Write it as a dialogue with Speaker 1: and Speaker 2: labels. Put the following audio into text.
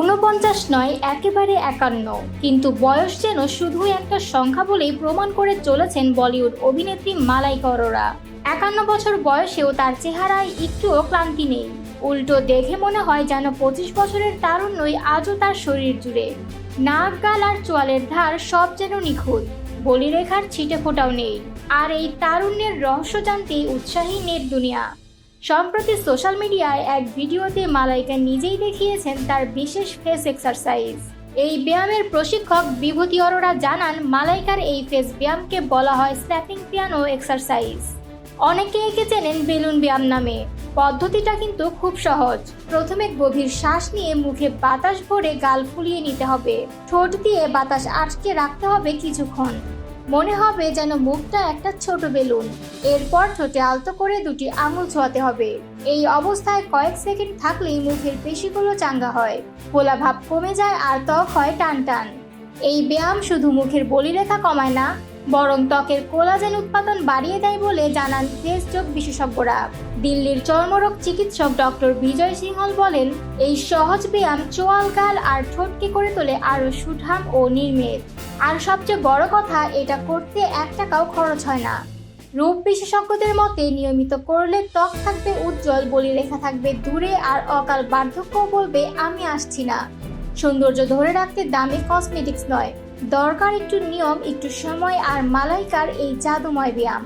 Speaker 1: ঊনপঞ্চাশ নয়, একেবারে একান্ন। কিন্তু বয়স যেন শুধুই একটা সংখ্যা বলেই প্রমাণ করে চলেছেন বলিউড অভিনেত্রী মালাইকা অরোরা একান্ন বছর বয়সেও তার চেহারায় একটুও ক্লান্তি নেই। উল্টো দেখে মনে হয় যেন পঁচিশ বছরের তারুণ্যই আজও তার শরীর জুড়ে। নাক, গাল আর চোয়ালের ধার সব যেন নিখুঁত। বলিরেখার ছিটে ফোটাও নেই। আর এই তারুণ্যের রহস্য জানতে উৎসাহী নেট দুনিয়া। সম্প্রতি সোশ্যাল মিডিয়ায় এক ভিডিওতে মালাইকা নিজেই দেখিয়েছেন তার বিশেষ ফেস এক্সারসাইজ এই ব্যায়ামের প্রশিক্ষক বিভূতি অরোরা জানান, মালাইকার এই ফেস ব্যায়ামকে বলা হয় স্ল্যাপিং পিয়ানো এক্সারসাইজ অনেকে একে চেনেন বেলুন ব্যায়াম নামে। পদ্ধতিটা কিন্তু খুব সহজ। প্রথমে গভীর শ্বাস নিয়ে মুখে বাতাস ভরে গাল ফুলিয়ে নিতে হবে। ঠোঁট দিয়ে বাতাস আটকে রাখতে হবে কিছুক্ষণ। মনে হবে যেন মুখটা একটা ছোট বেলুন। এরপর ঠোঁটে আলতো করে দুটি আঙুল ছোঁয়াতে হবে। এই অবস্থায় কয়েক সেকেন্ড থাকলেই মুখের পেশিগুলো চাঙ্গা হয়। ফোলা ভাব কমে যায় আর ত্বক হয় টান টান এই ব্যায়াম শুধু মুখের বলিরেখা কমায় না বরং ত্বকের কোলাজেন উৎপাদন বাড়িয়ে দেয় বলে জানান ফেস বিশেষজ্ঞরা। দিল্লির চর্মরোগ চিকিৎসক ডক্টর বিজয় সিংহল বলেন, এই সহজ ব্যায়াম চোয়াল, গাল আর ঠোঁটকে করে তোলে আরও সুঠাম ও নির্মেদ আর সবচেয়ে বড় কথা, এটা করতে এক টাকাও খরচ হয় না। রূপ বিশেষজ্ঞদের মতে, নিয়মিত করলে ত্বক থাকবে উজ্জ্বল বলি লেখা থাকবে দূরে আর অকাল বার্ধক্য বলবে, আমি আসছি না। সৌন্দর্য ধরে রাখতে দামি কসমেটিক্স নয়। দরকার একটু নিয়ম একটু সময় আর মালাইকার এই জাদুময় ব্যায়াম।